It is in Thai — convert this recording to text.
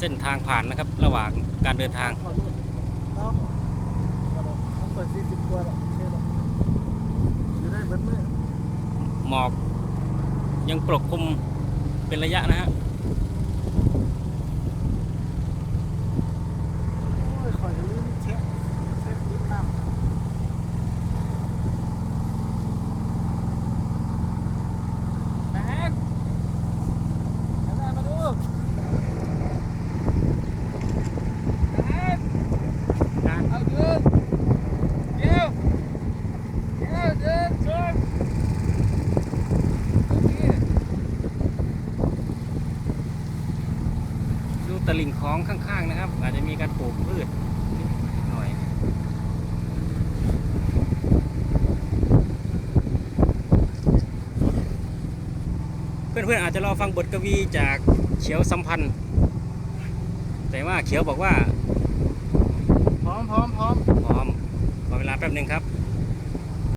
เส้นทางผ่านนะครับ ระหว่างการเดินทางขอดูเนาะเขาเปิดสี่สิบตัวหรอกใช่หรอกอยู่ได้เบิดมือหมอกยังปกคลุมเป็นระยะนะฮะ โอ้ยขอยจะลืมเช็คเช็คลิฟต์น้ำแม็กหันหน้ามาดูแม็กเอาเดินเดี๋ยวเดี๋ยวเดินชนโอเค ดู ตลิ่งคลองข้างๆนะครับ อาจจะมีการปลูกพืชนิดหน่อยเพื่อนๆอาจจะรอฟังบทกวีจากเขียวสัมพันธ์ แต่ว่าเขียวบอกว่า พร้อมพร้อมพร้อมพร้อมขอเวลาแป๊บหนึ่งครับ